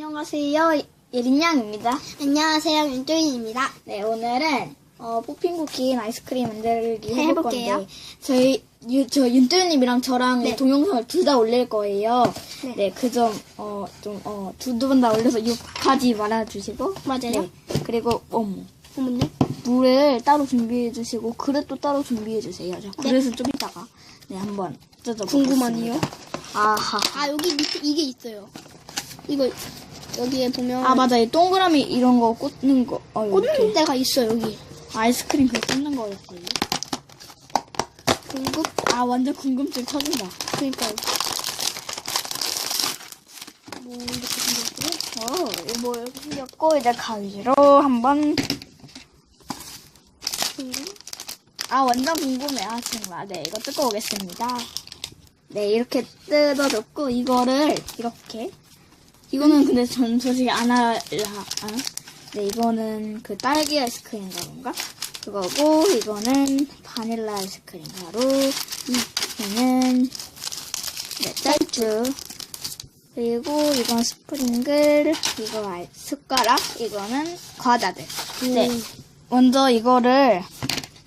안녕하세요. 예린양입니다. 안녕하세요, 윤조인입니다. 네, 오늘은 어, 포핑 쿠키 아이스크림 만들기 해볼 해볼게요. 건데 저희 유, 저 윤뚜님이랑 저랑 네. 동영상을 둘 다 올릴 거예요. 네. 네, 그점 어, 좀 어, 두분 다 올려서 욕하지 말아 주시고 맞아요. 네, 그리고 어머 어머니? 물을 따로 준비해 주시고 그릇도 따로 준비해 주세요. 저 네. 그릇은 좀 이따가 네 한번 궁금하네요. 아하. 아, 여기 밑에 이게 있어요. 이거, 여기에 보면. 아 맞아, 이 동그라미 이런 거 꽂는 거. 어, 꽂는 이렇게. 데가 있어, 여기. 아이스크림 그 꽂는 거였어요. 궁금? 아 완전 궁금증 터진다. 그니까요. 뭐, 이렇게 생겼고요. 어, 이거 이렇게 생겼고 이제 가위로 한번. 아 완전 궁금해. 아 정말. 네, 이거 뜯고 오겠습니다. 네, 이렇게 뜯어줬고 이거를 이렇게. 이거는 근데 전 솔직히 안 할라. 아? 네, 이거는 그 딸기 아이스크림 가루인가? 그거고 이거는 바닐라 아이스크림 가루. 이거는 네, 짤주. 그리고 이건 스프링글, 이거 알- 숟가락, 이거는 과자들. 네. 먼저 이거를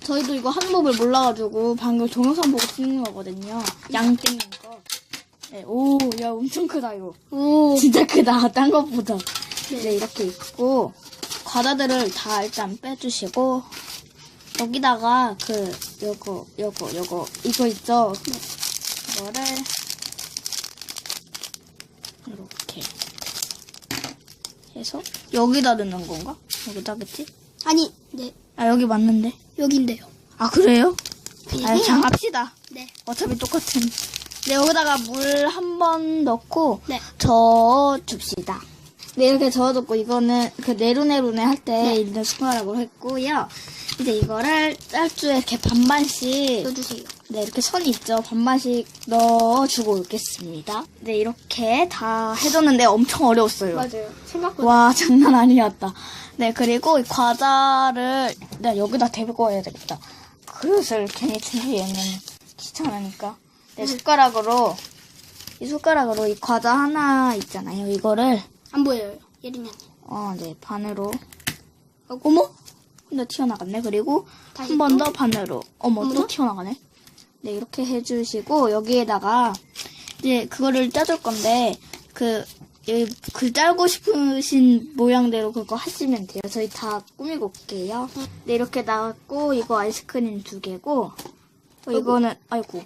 저희도 이거 하는 법을 몰라가지고 방금 동영상 보고 찍는 거거든요. 양 찍는 거. 네, 오, 야 엄청 크다 이거. 오. 진짜 크다. 딴 것보다. 네. 네, 이렇게 있고 과자들을 다 일단 빼주시고 여기다가 그 요거 요거 요거 이거 있죠? 이거를 이렇게 해서 여기다 넣는 건가? 여기다겠지? 아니, 네. 아 여기 맞는데? 여긴데요. 아 그래요? 아. 그냥 합시다. 네. 어차피 똑같은. 네, 여기다가 물 한 번 넣고 네. 저어줍시다. 네, 이렇게 저어줬고 이거는 그 네로네로네 할 때 네. 있는 숟가락으로 했고요. 이제 이거를 짤주에 이렇게 반반씩 넣어주세요. 네, 이렇게 선이 있죠. 반반씩 넣어주고 있겠습니다. 네, 이렇게 다 해줬는데 엄청 어려웠어요. 맞아요. 생각보다. 와, 장난 아니었다. 네, 그리고 이 과자를 네, 여기다 대고 해야 되겠다. 그릇을 괜히 준비해는 귀찮으니까. 네, 숟가락으로 이 숟가락으로 이 과자 하나 있잖아요. 이거를 안 보여요. 예린이. 어, 네, 반으로. 어, 어머? 근데 튀어나갔네. 그리고 다시 한 번 또? 더 반으로. 어머, 또? 튀어나가네. 네, 이렇게 해주시고, 여기에다가, 이제 그거를 짜줄 건데, 그, 이- 그 짜고 싶으신 모양대로 그거 하시면 돼요. 저희 다 꾸미고 올게요. 네, 이렇게 나왔고, 이거 아이스크림 두 개고, 어, 이거는, 아이고.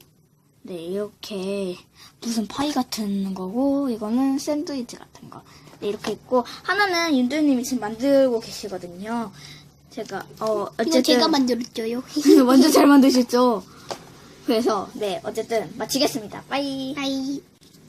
네, 이렇게 무슨 파이 같은 거고, 이거는 샌드위치 같은 거. 네, 이렇게 있고, 하나는 윤두님이 지금 만들고 계시거든요. 제가, 어, 이거 어쨌든. 제가 만들었죠요. 완전 잘 만드셨죠? 그래서, 네, 어쨌든, 마치겠습니다. 빠이. 하이.